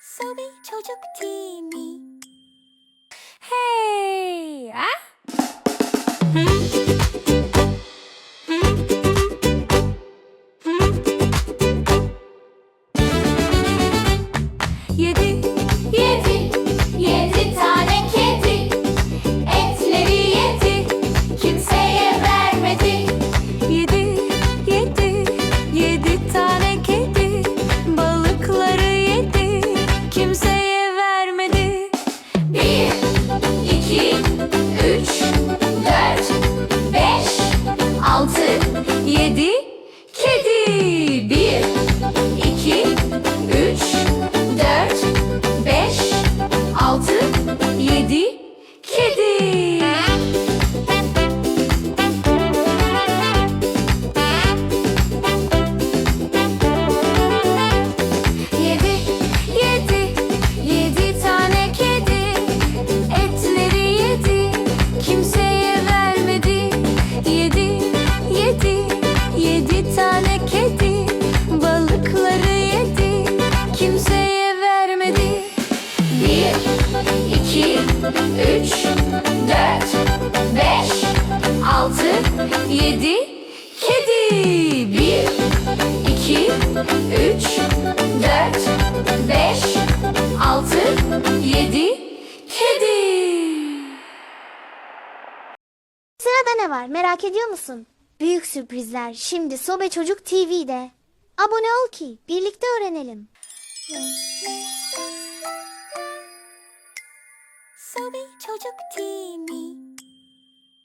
Sobi Çocuk Hey! Yedi, kimseye vermedi Bir, iki, üç, dört, beş, altı Yedi, Kedi Bir, iki, üç, dört, beş, altı yedi, Kedi Sırada ne var merak ediyor musun? Büyük sürprizler şimdi Sobe Çocuk TV'de. Abone ol ki birlikte öğrenelim. Sobi Çocuk TV